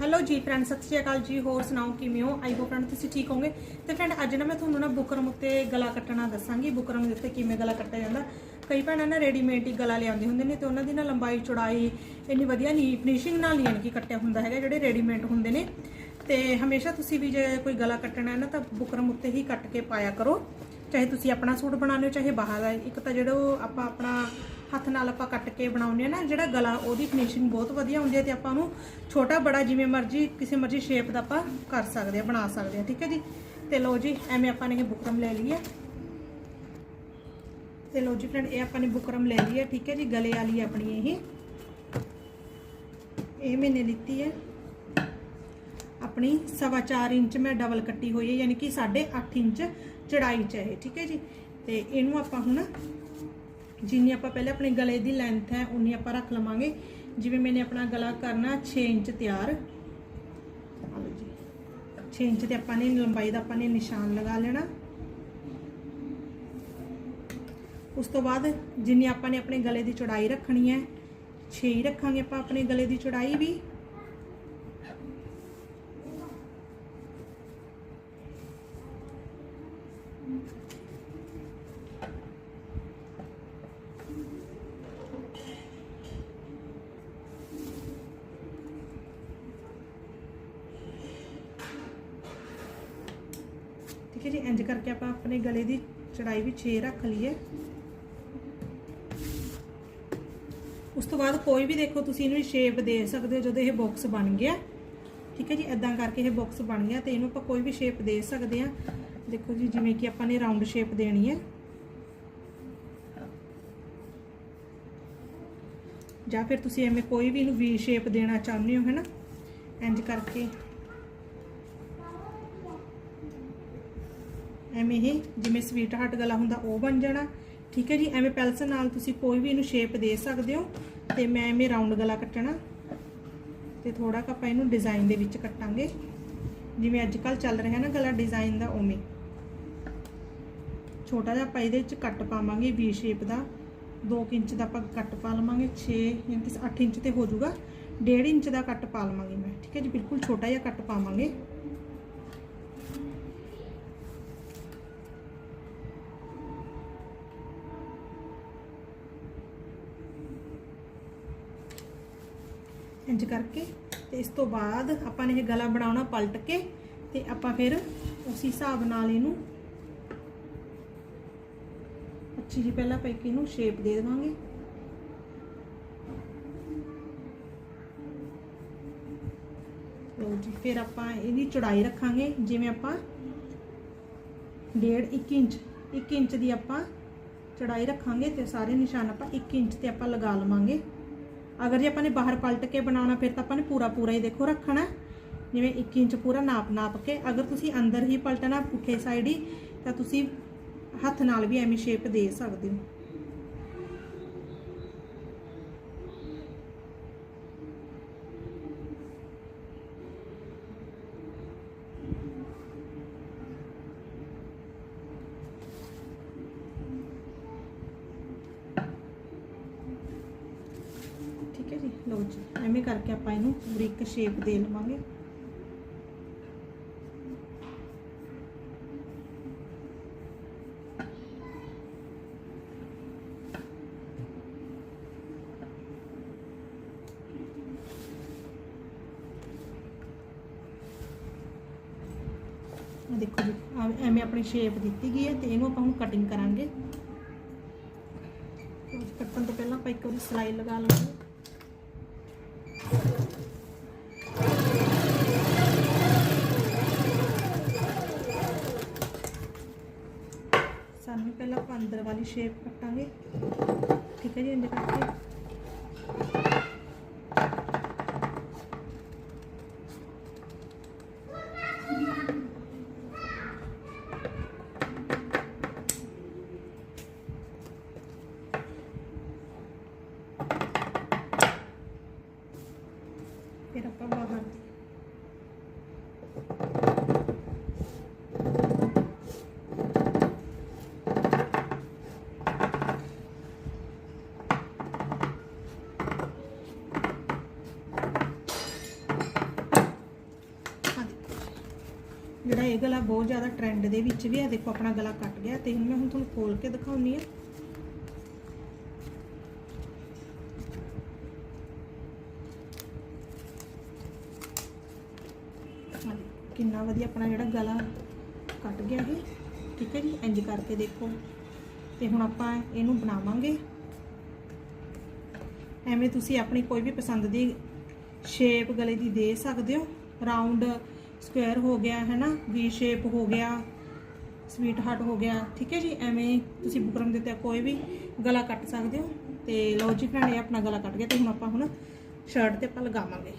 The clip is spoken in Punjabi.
ਹੈਲੋ ਜੀ ਫਰੈਂਡ ਸਤਿ ਸ਼੍ਰੀ ਅਕਾਲ ਜੀ। ਹੋਰ ਸੁਣਾਓ, ਕਿਵੇਂ ਹੋ? ਆਈ ਹੋਪ ਫਰੈਂਡ ਤੁਸੀਂ ਠੀਕ ਹੋਗੇ ਤੇ ਫਰੈਂਡ ਅੱਜ ਨਾ ਮੈਂ ਤੁਹਾਨੂੰ ਨਾ ਬੁਕਰਮ ਉੱਤੇ ਗਲਾ ਕੱਟਣਾ ਦੱਸਾਂਗੀ। ਬੁਕਰਮ ਦੇ ਉੱਤੇ ਕਿਵੇਂ ਗਲਾ ਕੱਟਿਆ ਜਾਂਦਾ। ਕਈ ਭੈਣਾਂ ਨਾ ਰੈਡੀਮੇਡ ਹੀ ਗਲਾ ਲਿਆਉਂਦੇ ਹੁੰਦੇ ਨੇ ਤੇ ਉਹਨਾਂ ਦੀ ਨਾ ਲੰਬਾਈ, ਚੌੜਾਈ ਇੰਨੀ ਵਧੀਆ ਨਹੀਂ ਫਿਨਿਸ਼ਿੰਗ ਨਾਲ ਨਹੀਂ ਯਾਨੀ ਕਿ ਕੱਟਿਆ ਹੁੰਦਾ ਹੈਗਾ, ਜਿਹੜੇ ਰੈਡੀਮੇਡ ਹੁੰਦੇ ਨੇ। ਤੇ ਹਮੇਸ਼ਾ ਤੁਸੀਂ ਵੀ ਜੇ ਕੋਈ ਗਲਾ ਕੱਟਣਾ ਹੈ ਨਾ, ਤਾਂ ਬੁਕਰਮ ਉੱਤੇ ਹੀ ਕੱਟ ਕੇ ਪਾਇਆ ਕਰੋ। ਚਾਹੇ ਤੁਸੀਂ ਆਪਣਾ ਸੂਟ ਬਣਾਉਂਦੇ ਹੋ, ਚਾਹੇ ਬਾਹਰ ਦਾ ਇੱਕ ਤਾਂ ਜਿਹੜਾ ਉਹ ਆਪਾਂ ਆਪਣਾ ਹੱਥ ਨਾਲ ਆਪਾਂ ਕੱਟ ਕੇ ਬਣਾਉਂਦੇ ਆ ਨਾ ਜਿਹੜਾ ਗਲਾ ਉਹਦੀ ਫਿਨਿਸ਼ਿੰਗ ਬਹੁਤ ਵਧੀਆ ਹੁੰਦੀ ਹੈ ਤੇ ਆਪਾਂ ਨੂੰ ਛੋਟਾ ਬੜਾ ਜਿਵੇਂ ਮਰਜ਼ੀ ਕਿਸੇ ਮਰਜ਼ੀ ਸ਼ੇਪ ਦਾ ਆਪਾਂ ਕਰ ਸਕਦੇ ਆ ਬਣਾ ਸਕਦੇ ਆ ਠੀਕ ਹੈ ਜੀ? ਤੇ ਲਓ ਜੀ ਐਵੇਂ ਆਪਾਂ ਨੇ ਇਹ ਬੁਕਰਮ ਲੈ ਲਈ ਹੈ। ਤੇ ਲਓ ਜੀ ਫਰੈਂਡ ਇਹ ਆਪਾਂ ਨੇ ਬੁਕਰਮ ਲੈ ਲਈ ਹੈ ਠੀਕ ਹੈ ਜੀ? ਗਲੇ ਵਾਲੀ ਆਪਣੀ ਇਹ। ਇਹ ਮੈਨੇ ਲਿੱਤੀ ਹੈ। ਆਪਣੀ ਸਵਾ ਚਾਰ ਇੰਚ ਮੈਂ ਡਬਲ ਕੱਟੀ ਹੋਈ ਹੈ ਯਾਨੀ ਕਿ 8.5 ਇੰਚ ਚੜਾਈ ਚ ਹੈ ਇਹ, ਠੀਕ ਹੈ ਜੀ? ਤੇ ਇਹਨੂੰ ਆਪਾਂ ਹੁਣ ਜਿੰਨੀ ਆਪਾਂ ਪਹਿਲੇ ਆਪਣੇ ਗਲੇ ਦੀ ਲੈਂਥ ਹੈ ਉਨੀ ਆਪਾਂ ਰੱਖ ਲਵਾਂਗੇ। ਜਿਵੇਂ ਮੈਨੇ ਆਪਣਾ ਗਲਾ ਕਰਨਾ 6 ਇੰਚ ਤਿਆਰ। ਆ ਲਓ ਜੀ। 6 ਇੰਚ ਤੇ ਆਪਾਂ ਨੇ ਲੰਬਾਈ ਦਾ ਆਪਾਂ ਨੇ ਨਿਸ਼ਾਨ ਲਗਾ ਲੈਣਾ। ਉਸ ਤੋਂ ਬਾਅਦ ਜਿੰਨੀ ਆਪਾਂ ਨੇ ਆਪਣੇ ਗਲੇ ਦੀ ਚੌੜਾਈ ਰੱਖਣੀ ਹੈ 6 ਹੀ ਰੱਖਾਂਗੇ ਆਪਾਂ ਆਪਣੇ ਗਲੇ ਦੀ ਚੌੜਾਈ ਵੀ। ਹੈ ਜੀ ਇੰਜ ਕਰਕੇ ਆਪਾਂ ਆਪਣੇ ਗਲੇ ਦੀ ਚੜਾਈ ਵੀ 6 ਰੱਖ ਲਈਏ। ਉਸ ਤੋਂ ਬਾਅਦ ਕੋਈ ਵੀ ਦੇਖੋ, ਤੁਸੀਂ ਇਹਨੂੰ ਸ਼ੇਪ ਦੇ ਸਕਦੇ ਹੋ ਜਦੋਂ ਇਹ ਬਾਕਸ ਬਣ ਗਿਆ। ਠੀਕ ਹੈ ਜੀ ਇਦਾਂ ਕਰਕੇ ਇਹ ਬਾਕਸ ਬਣ ਗਿਆ ਤੇ ਇਹਨੂੰ ਆਪਾਂ ਕੋਈ ਵੀ ਸ਼ੇਪ ਦੇ ਸਕਦੇ ਆ ਦੇਖੋ ਜੀ, ਜਿਵੇਂ ਕਿ ਆਪਾਂ ਨੇ ਰਾਉਂਡ ਸ਼ੇਪ ਦੇਣੀ ਹੈ। ਜਾਂ ਫਿਰ ਤੁਸੀਂ ਐਵੇਂ ਕੋਈ ਵੀ ਇਹਨੂੰ ਵੀ ਸ਼ੇਪ ਦੇਣਾ ਚਾਹੁੰਦੇ ਹੋ ਹੈਨਾ ਇੰਜ ਕਰਕੇ। ਐਵੇਂ ਇਹ ਜਿਵੇਂ ਸਵੀਟ ਹਾਰਟ ਗਲਾ ਹੁੰਦਾ ਉਹ ਬਣ ਜਾਣਾ। ਠੀਕ ਹੈ ਜੀ? ਐਵੇਂ ਪੈਲਸਨ ਨਾਲ ਤੁਸੀਂ ਕੋਈ ਵੀ ਇਹਨੂੰ ਸ਼ੇਪ ਦੇ ਸਕਦੇ ਹੋ ਤੇ ਮੈਂ ਐਵੇਂ ਰਾਉਂਡ ਗਲਾ ਕੱਟਣਾ। ਤੇ ਥੋੜਾ ਕੁ ਆਪਾਂ ਇਹਨੂੰ ਡਿਜ਼ਾਈਨ ਦੇ ਵਿੱਚ ਕੱਟਾਂਗੇ। ਜਿਵੇਂ ਅੱਜ ਕੱਲ ਚੱਲ ਰਿਹਾ ਨਾ ਗਲਾ ਡਿਜ਼ਾਈਨ ਦਾ ਉਵੇਂ। ਛੋਟਾ ਜਿਹਾ ਆਪਾਂ ਇਹਦੇ ਵਿੱਚ ਕੱਟ ਪਾਵਾਂਗੇ ਵੀ ਸ਼ੇਪ ਦਾ। 2 ਇੰਚ ਦਾ ਆਪਾਂ ਕੱਟ ਪਾ ਲਵਾਂਗੇ 6 ਯਾਨੀ ਕਿ 8 ਇੰਚ ਤੇ ਹੋ ਜਾਊਗਾ। 1.5 ਇੰਚ ਦਾ ਕੱਟ ਪਾ ਲਵਾਂਗੇ ਮੈਂ। ਠੀਕ ਹੈ ਜੀ? ਬਿਲਕੁਲ ਛੋਟਾ ਜਿਹਾ ਕੱਟ ਪਾਵਾਂਗੇ। ਇੰਜ ਕਰਕੇ ਤੇ ਇਸ ਤੋਂ ਬਾਅਦ ਆਪਾਂ ਨੇ ਇਹ ਗਲਾ ਬਣਾਉਣਾ ਪਲਟ ਕੇ ਤੇ ਆਪਾਂ ਫਿਰ ਉਸ ਹਿਸਾਬ ਨਾਲ ਇਹਨੂੰ ਅੱਛੀ ਜੀ ਪਹਿਲਾਂ ਪੈਕੀ ਇਹਨੂੰ ਸ਼ੇਪ ਦੇ ਦੇਵਾਂਗੇ। ਲਓ ਜੀ, ਫਿਰ ਆਪਾਂ ਇਹਦੀ ਚੌੜਾਈ ਰੱਖਾਂਗੇ, ਜਿਵੇਂ ਆਪਾਂ 1.5 1 ਇੰਚ 1 ਇੰਚ ਦੀ ਆਪਾਂ ਚੜਾਈ ਰੱਖਾਂਗੇ ਤੇ ਸਾਰੇ ਨਿਸ਼ਾਨ ਆਪਾਂ 1 ਇੰਚ ਤੇ ਆਪਾਂ ਲਗਾ ਲਵਾਂਗੇ। ਅਗਰ ਜੇ ਆਪਾਂ ਨੇ ਬਾਹਰ ਪਲਟ ਕੇ ਬਣਾਉਣਾ, ਫਿਰ ਤਾਂ ਆਪਾਂ ਨੇ ਪੂਰਾ ਪੂਰਾ ਹੀ ਦੇਖੋ ਰੱਖਣਾ। ਜਿਵੇਂ 1 ਇੰਚ ਪੂਰਾ ਨਾਪ ਨਾਪ ਕੇ ਅਗਰ ਤੁਸੀਂ ਅੰਦਰ ਹੀ ਪਲਟਣਾ ਪੁੱਠੇ ਸਾਈਡ ਹੀ, ਤਾਂ ਤੁਸੀਂ ਹੱਥ ਨਾਲ ਵੀ ਐਵੇਂ ਸ਼ੇਪ ਦੇ ਸਕਦੇ ਹੋ ਠੀਕ ਹੈ ਜੀ ਲਓ ਜੀ, ਐਵੇਂ ਕਰਕੇ ਆਪਾਂ ਇਹਨੂੰ ਬਰੀਕ ਸ਼ੇਪ ਦੇ ਲਵਾਂਗੇ। ਦੇਖੋ ਜੀ ਐਵੇਂ ਆਪਣੀ ਸ਼ੇਪ ਦਿੱਤੀ ਗਈ ਹੈ ਤੇ ਇਹਨੂੰ ਆਪਾਂ ਹੁਣ ਕਟਿੰਗ ਕਰਾਂਗੇ। ਕੱਟਣ ਤੋਂ ਪਹਿਲਾਂ ਆਪਾਂ ਇੱਕ ਵਾਰੀ ਸਲਾਈ ਲਗਾ ਲਵਾਂਗੇ। ਪਹਿਲਾਂ ਆਪਾਂ ਅੰਦਰ ਵਾਲੀ ਸ਼ੇਪ ਕੱਟਾਂਗੇ। ਠੀਕ ਹੈ ਜੀ ਇੰਜ ਕਰਕੇ। ਫਿਰ ਆਪਾਂ ਬਾਹਰ ਜਿਹੜਾ ਇਹ ਗਲਾ ਬਹੁਤ ਜ਼ਿਆਦਾ ਟ੍ਰੈਂਡ ਦੇ ਵਿੱਚ ਵੀ ਹੈ ਦੇਖੋ ਆਪਣਾ ਗਲਾ ਕੱਟ ਗਿਆ ਤੇ ਹੁਣ ਮੈਂ ਹੁਣ ਤੁਹਾਨੂੰ ਖੋਲ ਕੇ ਦਿਖਾਉਣੀ ਆ ਕਿੰਨਾ ਵਧੀਆ ਆਪਣਾ ਜਿਹੜਾ ਗਲਾ ਕੱਟ ਗਿਆ ਇਹ, ਠੀਕ ਹੈ ਜੀ ਇੰਜ ਕਰਕੇ ਦੇਖੋ। ਤੇ ਹੁਣ ਆਪਾਂ ਇਹਨੂੰ ਬਣਾਵਾਂਗੇ। ਐਵੇਂ ਤੁਸੀਂ ਆਪਣੀ ਕੋਈ ਵੀ ਪਸੰਦ ਦੀ ਸ਼ੇਪ ਗਲੇ ਦੀ ਦੇ ਸਕਦੇ ਹੋ। ਰਾਉਂਡ ਸਕੁਅਰ ਹੋ ਗਿਆ ਹੈ ਨਾ ਵੀ ਸ਼ੇਪ ਹੋ ਗਿਆ ਸਵੀਟ ਹਾਰਟ ਹੋ ਗਿਆ, ਠੀਕ ਹੈ ਜੀ? ਐਵੇਂ ਤੁਸੀਂ ਬੁਕਰਮ ਦੇ ਉੱਤੇ ਕੋਈ ਵੀ ਗਲਾ ਕੱਟ ਸਕਦੇ ਹੋ। ਤੇ ਲਓ ਜੀ, ਭੈਣੇ, ਆਪਣਾ ਗਲਾ ਕੱਟ ਗਿਆ ਤੇ ਹੁਣ ਆਪਾਂ ਹੁਣ ਸ਼ਰਟ ਤੇ ਆਪਾਂ ਲਗਾਵਾਂਗੇ।